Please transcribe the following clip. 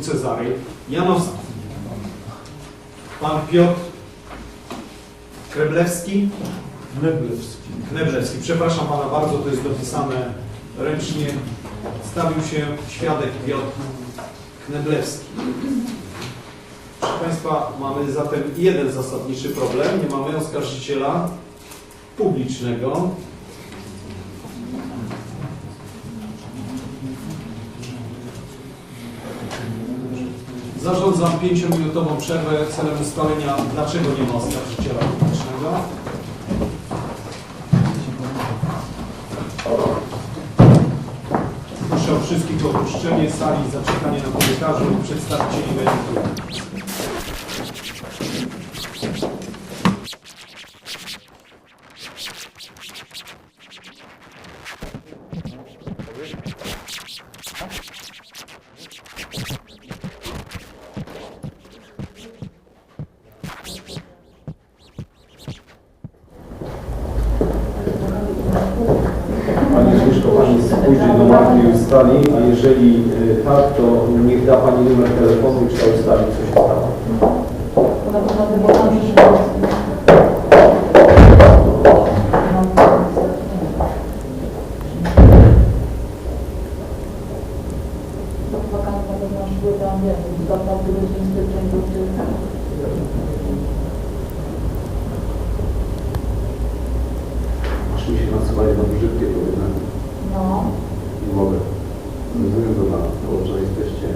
Cezary Janowski. Pan Piotr Kreblewski, Neblewski. Kneblewski, przepraszam Pana bardzo, to jest dopisane ręcznie. Stawił się świadek Piotr Kneblewski. Proszę Państwa, mamy zatem jeden zasadniczy problem. Nie mamy oskarżyciela publicznego. Zarządzam pięciominutową przerwę celem ustalenia, dlaczego nie ma oskarżyciela publicznego. Proszę o wszystkich opuszczenie sali, zaczekanie na korytarzu i przedstawicieli mediów. Pani Pani spojrzy do mapy i ustali, a jeżeli y, tak, to niech da Pani numer telefonu i trzeba ustalić, co się stało. Masz mi się nazywać na brzydkie powinna. No, Nie mogę. Ze względu na to, że jesteście